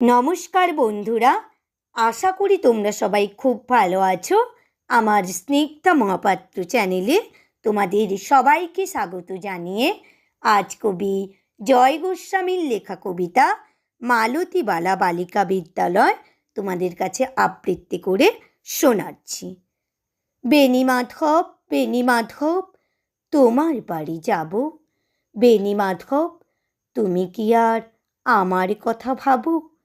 নমস্কার বন্ধুরা, আশা করি তোমরা সবাই খুব ভালো আছো। আমার স্নিগ্ধা মহাপাত্র চ্যানেলে তোমাদের সবাইকে স্বাগত জানিয়ে আজ কবি জয় গোস্বামীর লেখা কবিতা মালতীবালা বালিকা বিদ্যালয় তোমাদের কাছে আবৃত্তি করে শোনাচ্ছি। বেনি মাধব বেনি মাধব, তোমার বাড়ি যাব। বেনি মাধব, তুমি কি আর আমার কথা ভাবো?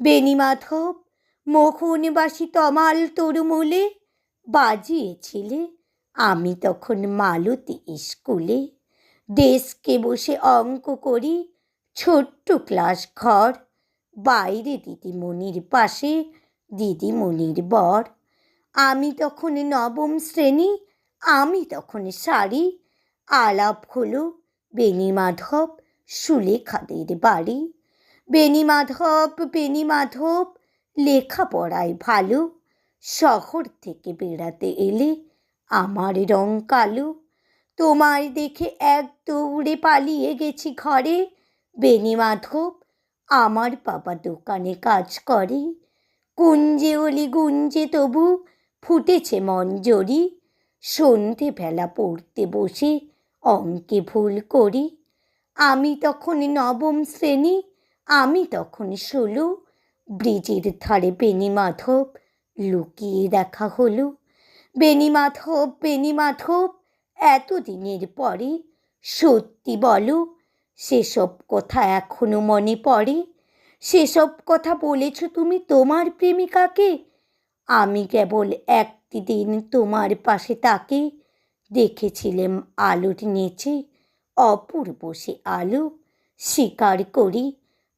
বেনি মাধব মোহনবাসী তমাল তরুমূলে বাজিয়েছিলে আমি তখন মালতী স্কুলে। ডেস্কে বসে অঙ্ক করি, ছোট্ট ক্লাস ঘর, বাইরে দিদিমণির পাশে দিদিমণির বর। আমি তখন নবম শ্রেণি, আমি তখন শাড়ি আলাপ হলো বেনি মাধব সুলেখাদের বাড়ি। বেনি মাধব বেনি মাধব লেখাপড়ায় ভালো। শহর থেকে বেড়াতে এলে আমার রং কালো। তোমায় দেখে এক দৌড়ে পালিয়ে গেছি ঘরে। বেনি মাধব, আমার বাবা দোকানে কাজ করে। কুঞ্জে অলি গুঞ্জে তবু ফুটেছে মঞ্জরি সন্ধেবেলা পড়তে বসে অঙ্কে ভুল করি। আমি তখন নবম শ্রেণি আমি তখন ষোলো ব্রিজের ধারে বেনি মাধব, লুকিয়ে দেখা হলো। বেনি মাধব বেনি মাধব, এতদিনের পরে সত্যি বলো, সেসব কথা এখনও মনে পড়ে? সেসব কথা বলেছ তুমি তোমার প্রেমিকাকে? আমি কেবল একটি দিন তোমার পাশে তাকে দেখেছিলাম আলোর নিচে, অপূর্ব সে আলো স্বীকার করি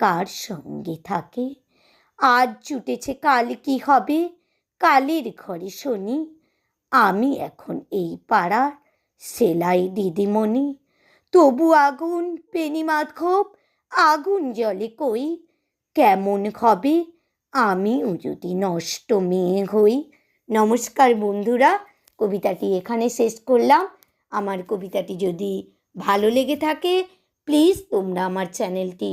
কার সঙ্গে থাকে? আজ জুটেছে কাল কি হবে? কালের ঘরে শুনি। আমি এখন এই পাড়ার সেলাই দিদিমণি। তবু আগুন, পেনি মাধব, আগুন জলে কই? কেমন হবে? আমিও যদি নষ্ট মেয়ে হই। নমস্কার বন্ধুরা, কবিতাটি এখানে শেষ করলাম। আমার কবিতাটি যদি ভালো লেগে থাকে প্লিজ তোমরা আমার চ্যানেলটি